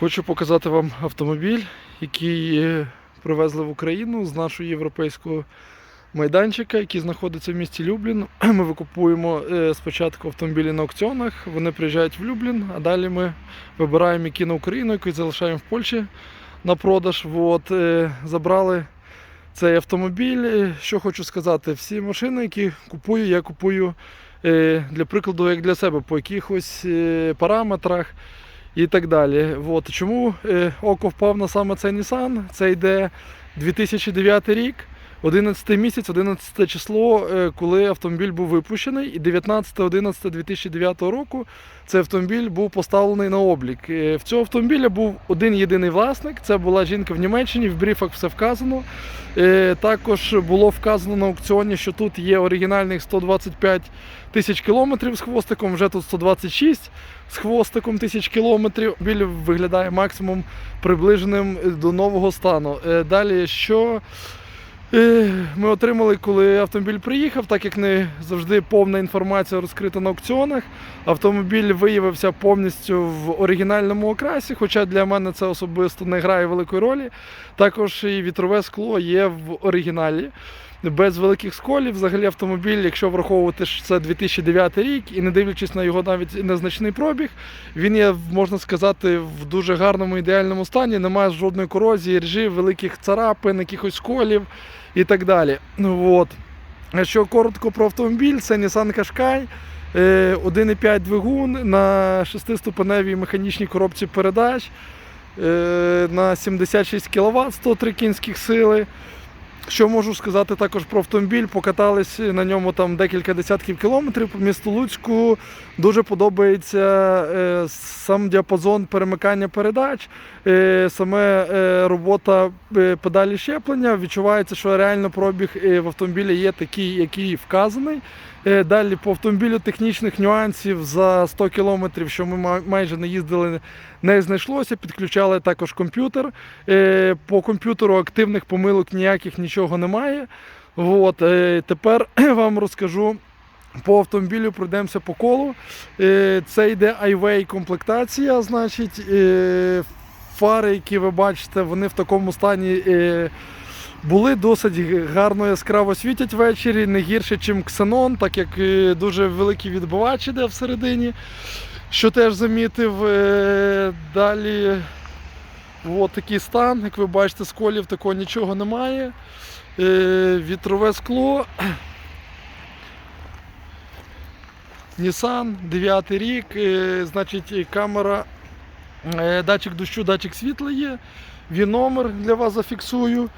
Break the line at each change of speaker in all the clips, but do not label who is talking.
Хочу показати вам автомобіль, який е, привезли в Україну з нашого європейського майданчика, який знаходиться в місті Люблін. Ми викупуємо е, спочатку автомобілі на аукціонах, вони приїжджають в Люблін, а далі ми вибираємо які на Україну, які залишаємо в Польщі на продаж. От, е, забрали цей автомобіль. Що хочу сказати, всі машини, які купую, я купую для прикладу, як для себе, по якихось параметрах і так далі. От. Чому е, око впав на саме цей Nissan? Це йде 2009 рік, 11 місяць, 11 число, е, коли автомобіль був випущений, і 19.11.2009 року цей автомобіль був поставлений на облік. Е, В цього автомобіля був один єдиний власник. Це була жінка в Німеччині. В бріфах все вказано. Е, Також було вказано на аукціоні, що тут є оригінальних 125 тисяч кілометрів з хвостиком, вже тут 126 з хвостиком тисяч кілометрів. Біль виглядає максимум приближеним до нового стану. Далі, що ми отримали, коли автомобіль приїхав, так як не завжди повна інформація розкрита на аукціонах. Автомобіль виявився повністю в оригінальному окрасі, хоча для мене це особисто не грає великої ролі. Також і вітрове скло є в оригіналі. Без великих сколів, взагалі автомобіль, якщо враховувати, що це 2009 рік, і не дивлячись на його навіть незначний пробіг, він є, можна сказати, в дуже гарному ідеальному стані, немає жодної корозії, ржі, великих царапин, якихось сколів і так далі. Ну, От. А Що коротко про автомобіль, це Nissan Qashqai, е, 1,5 двигун на 6-ступеневій механічній коробці передач е, на 76 кВт, 103 кінських сили. Що можу сказати також про автомобіль? Покатались на ньому там декілька десятків кілометрів по місту Луцьку. Дуже подобається е, сам діапазон перемикання передач, е, саме е, робота педалі щеплення. Відчувається, що реально пробіг в автомобілі є такий, який вказаний. Е, Далі по автомобілю технічних нюансів за 100 кілометрів, що ми майже не їздили, не знайшлося. Підключали також комп'ютер. Е, По комп'ютеру активних помилок ніяких нічого немає. От, е, тепер вам розкажу. По автомобілю пройдемося по колу. Це йде iWay комплектація. Значить, фари, які ви бачите, вони в такому стані були досить гарно яскраво світять ввечері, не гірше, ніж Xenon, так як е, дуже великий відбивач іде всередині. Що теж замітив. Е, Далі от такий стан, як ви бачите, з колів такого нічого немає. Е, Вітрове скло. Nissan, 9 рік, значить камера, датчик дощу, датчик світла є. Він номер для вас зафіксую.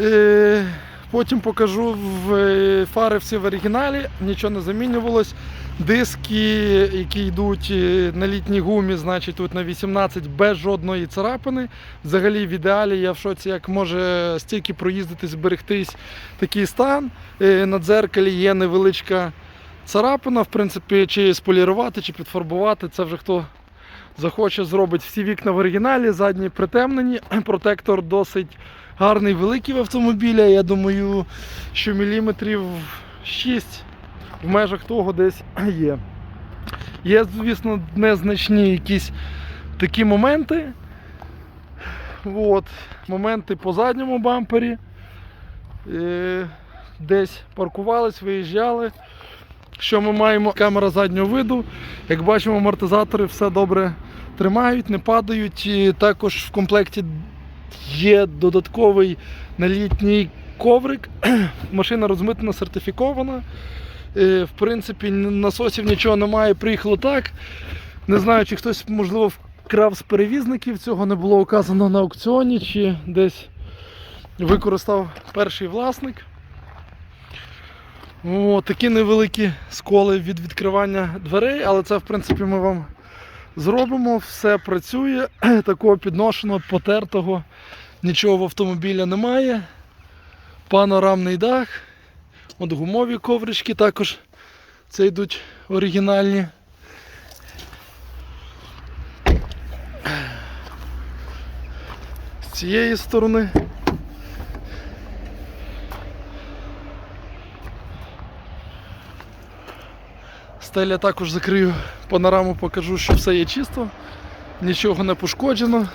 Е, Потім покажу е, фари всі в оригіналі, нічого не замінювалось. Диски, які йдуть е, на літній гумі, значить тут на 18 без жодної царапини. Взагалі в ідеалі я в шоці, як може стільки проїздити, зберегтись такий стан. На дзеркалі є невеличка царапина, в принципі, чи сполірувати, чи підфарбувати. Це вже хто захоче зробить всі вікна в оригіналі, задні притемнені. Протектор досить гарний, великий в автомобіля. Я думаю, що міліметрів 6 в межах того десь є. Є, звісно, незначні якісь такі моменти. От, моменти по задньому бампері. Е, Десь паркувались, виїжджали. Що ми маємо? Камера заднього виду. Як бачимо, амортизатори все добре тримають, не падають. І також в комплекті є додатковий налітній коврик. Машина розмитнена, сертифікована. Е, В принципі, насосів нічого немає, приїхало так. Не знаю, чи хтось, можливо, вкрав з перевізників, цього не було указано на аукціоні, чи десь використав перший власник. О, такі невеликі сколи від відкривання дверей, але це в принципі ми вам зробимо. Все працює. Такого підношеного, потертого, нічого в автомобіля немає. Панорамний дах. От гумові коврички також це йдуть оригінальні. З цієї сторони. Стеля також закрию панораму, покажу, що все є чисто. нічого не пошкоджено.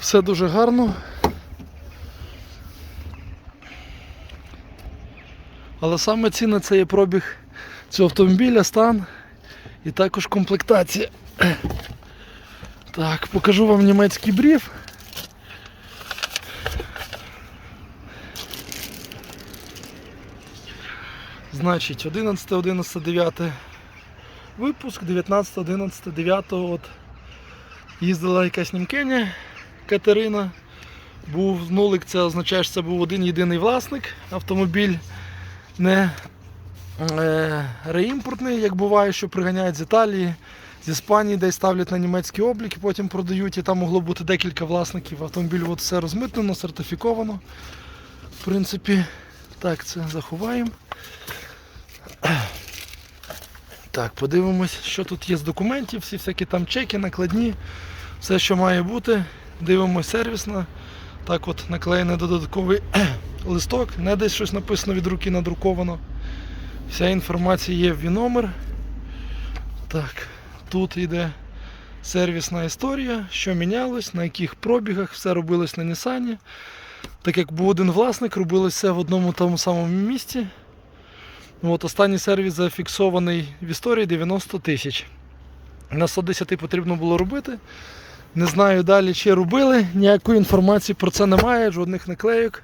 Все дуже гарно. Але саме цінне це є пробіг цього автомобіля, стан і також комплектація. Так, покажу вам німецький бриф. Значить, 11, 11, 9 випуск, 19, 11, 9 от їздила якась німкеня Катерина. Був нулик, це означає, що це був один єдиний власник. Автомобіль не е, реімпортний, як буває, що приганяють з Італії, з Іспанії, десь ставлять на німецький облік і потім продають. І там могло бути декілька власників. Автомобіль от все розмитнено, сертифіковано. В принципі, так, це заховаємо. Так, подивимось, що тут є з документів, всі всякі там чеки, накладні, все, що має бути. Дивимось сервісно. Так от наклеєний додатковий листок, не десь щось написано від руки надруковано. Вся інформація є в номер. Так, тут йде сервісна історія, що мінялось, на яких пробігах, все робилось на Нісані. Так як був один власник, робилось все в одному тому самому місці. Ну, От Останній сервіс зафіксований в історії 90 тисяч. На 110 потрібно було робити. Не знаю далі, чи робили, ніякої інформації про це немає, жодних наклейок.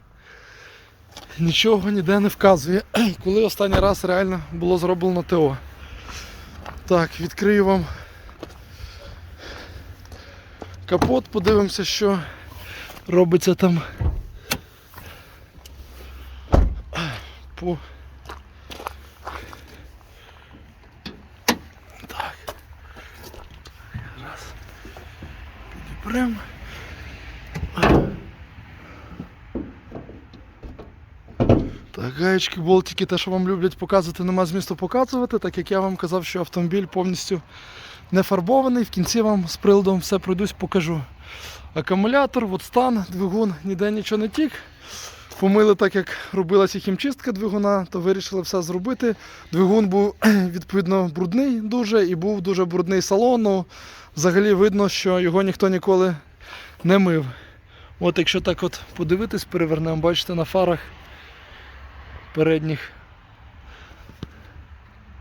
Нічого ніде не вказує, коли останній раз реально було зроблено ТО. Так, відкрию вам капот, подивимося, що робиться там по Підіпрем. Так, гаєчки, болтики, те, що вам люблять показувати, нема змісту показувати, так як я вам казав, що автомобіль повністю не фарбований. В кінці вам з приладом все пройдусь, покажу. Акумулятор, от стан, двигун, ніде нічого не тік. Помили так, як робилася хімчистка двигуна, то вирішили все зробити. Двигун був відповідно брудний дуже і був дуже брудний салон. Ну, взагалі видно, що його ніхто ніколи не мив. От якщо так от подивитись, перевернемо, бачите, на фарах передніх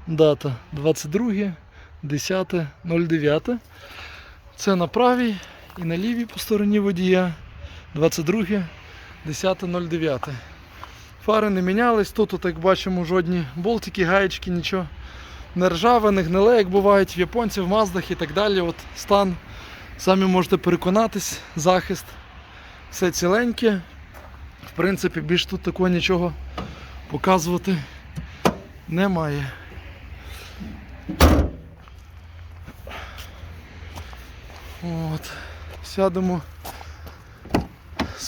дата 22, 10, 09. Це на правій і на лівій по стороні водія 22, 10.09. Фари не мінялись, тут, от, як бачимо, жодні болтики, гаєчки, нічого не ржаве, не гниле, як бувають в японців, в маздах і так далі. От Стан, самі можете переконатись, захист, все ціленьке. В принципі, більш тут такого нічого показувати немає. От. Сядемо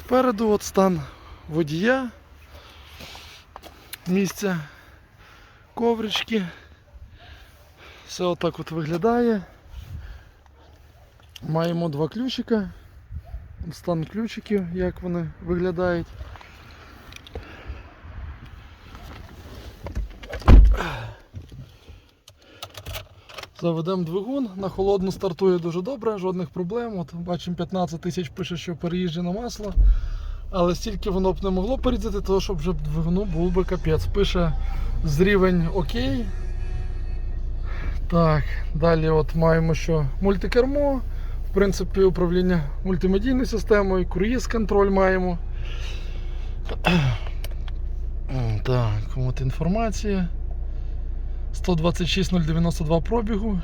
спереду, от стан водія, місця коврички. Все отак от виглядає. Маємо два ключика. Стан ключиків, як вони виглядають. Заведемо двигун, на холодну стартує дуже добре, жодних проблем. От Бачимо 15 тисяч пише, що переїжджено масло. Але стільки воно б не могло переїздити, тому щоб вже двигуну був би капець. Пише з рівень окей. Так, далі от маємо що мультикермо, в принципі, управління мультимедійною системою, круїз контроль маємо. Так, от інформація. 126 пробігу.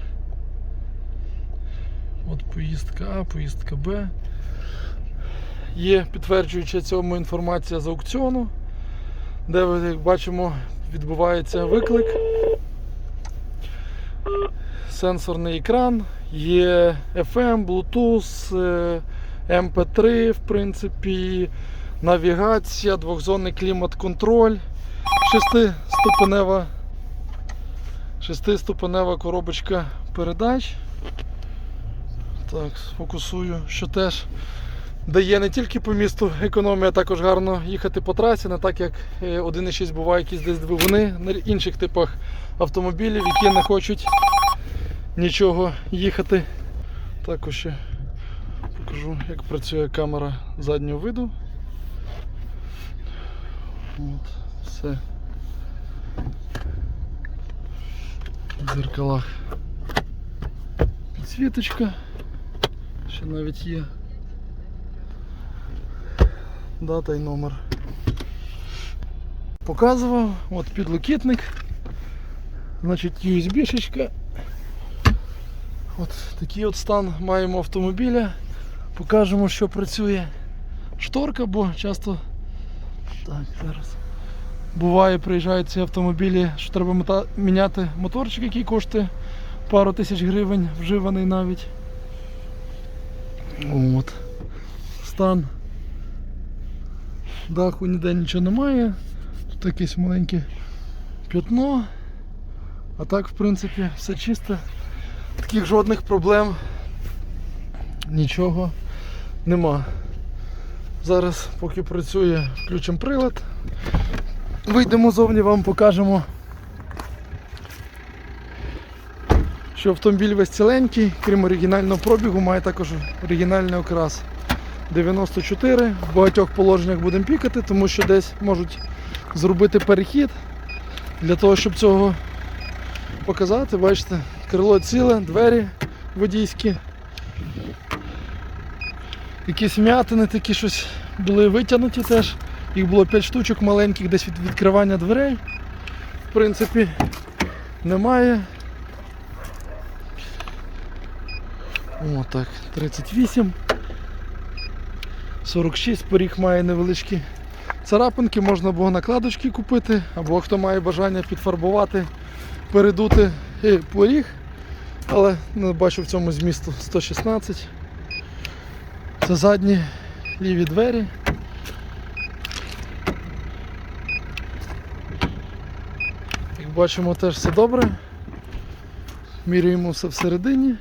От поїздка А, поїздка Б. Є підтверджуюча цьому інформація з аукціону, де, як бачимо, відбувається виклик. Сенсорний екран, є FM, Bluetooth, е, MP3, в принципі, навігація, двохзонний клімат-контроль, шестиступенева Шестиступенева коробочка передач. Так, сфокусую, що теж дає не тільки по місту економія, а також гарно їхати по трасі, не так як е, 1.6 буває якісь десь двигуни на інших типах автомобілів, які не хочуть нічого їхати Також ще покажу, як працює камера заднього виду. От, все. В дзеркалах підсвіточка. Ще навіть є. Дата і номер. Показував, от підлокітник. Значить USB-шечка. От такий от стан маємо автомобіля. Покажемо, що працює шторка, бо часто так, зараз. Буває, приїжджають ці автомобілі, що треба мета- міняти моторчик, який коштує пару тисяч гривень, вживаний навіть. От. Стан. Даху ніде нічого немає. Тут якесь маленьке п'ятно. А так, в принципі, все чисто. Таких жодних проблем нічого нема. Зараз, поки працює, включимо прилад. Вийдемо зовні, вам покажемо, що автомобіль весь ціленький, крім оригінального пробігу, має також оригінальний окрас 94. В багатьох положеннях будемо пікати, тому що десь можуть зробити перехід. Для того, щоб цього показати, бачите, крило ціле, двері водійські. Якісь м'ятини такі щось були витягнуті теж. Їх було 5 штучок маленьких десь від відкривання дверей. В принципі, немає. О, так, 38. 46 поріг має невеличкі царапинки, можна або накладочки купити, або хто має бажання підфарбувати, передути е, поріг. Але не бачу в цьому змісту 116. Це задні ліві двері. Бачимо, теж все добре. Міряємо все всередині.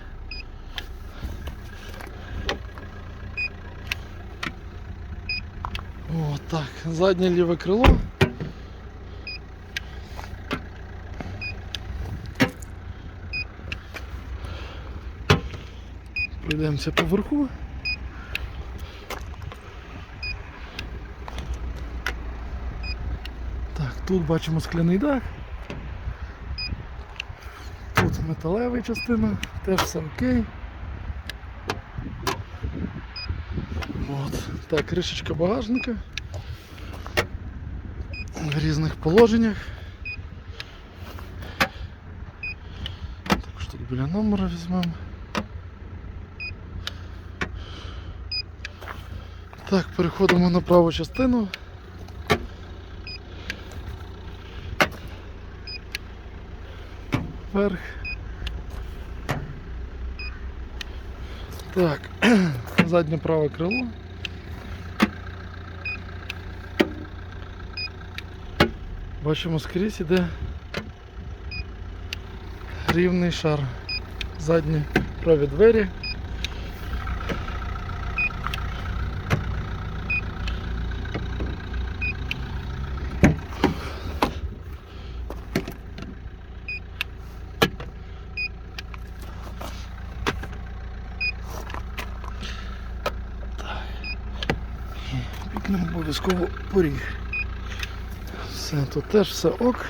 О, так, заднє ліве крило. Пройдемося поверху. Так, тут бачимо скляний дах. Металева частина, теж окей. От. Так, кришечка багажника. В різних положеннях. Також тут біля номера візьмемо. Так, переходимо на праву частину. Вверх. Так, заднє праве крило. Бачимо скрізь іде рівний шар. Задні праві двері. Пікнемо обов'язково поріг. Все, тут теж все ок.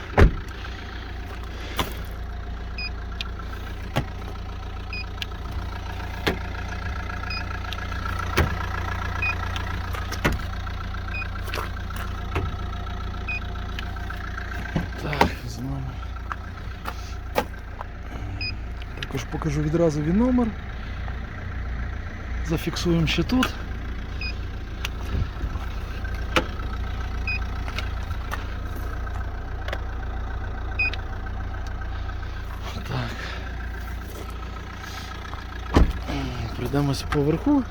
Так, візьмемо. Також покажу відразу він номер. Зафіксуємо ще тут. Так. Пройдемося поверху.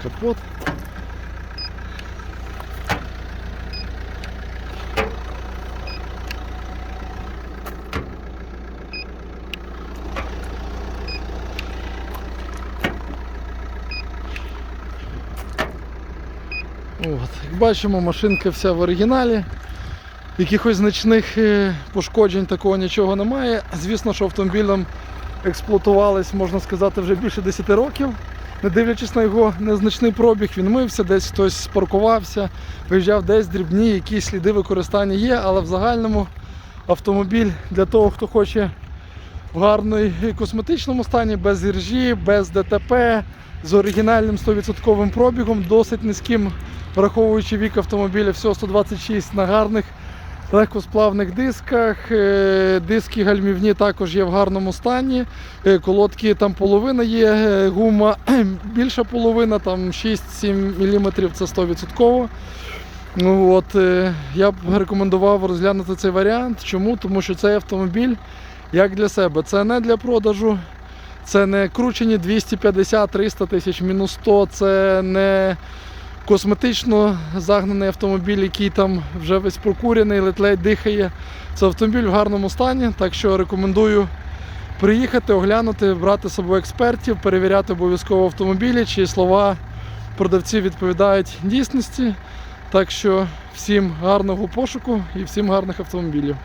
Капот. От. Як бачимо, машинка вся в оригіналі. Якихось значних е, пошкоджень такого нічого немає. Звісно, що автомобілем експлуатувались, можна сказати, вже більше 10 років. Не дивлячись на його незначний пробіг, він мився, десь хтось спаркувався, виїжджав десь дрібні, якісь сліди використання є, але в загальному автомобіль для того, хто хоче в гарному косметичному стані, без іржі, без ДТП, з оригінальним 100% пробігом, досить низьким, враховуючи вік автомобіля, всього 126 на гарних легкосплавних дисках. Е, Диски гальмівні також є в гарному стані. Е, Колодки там половина є, е, гума більша половина, там 6-7 мм це 100%. Ну, от, я б рекомендував розглянути цей варіант. Чому? Тому що цей автомобіль як для себе. Це не для продажу, це не кручені 250-300 тисяч, мінус 100, це не косметично загнаний автомобіль, який там вже весь прокурений, ледь-ледь дихає. Це автомобіль в гарному стані, так що рекомендую приїхати, оглянути, брати з собою експертів, перевіряти обов'язково автомобілі, чи слова продавців відповідають дійсності. Так що всім гарного пошуку і всім гарних автомобілів.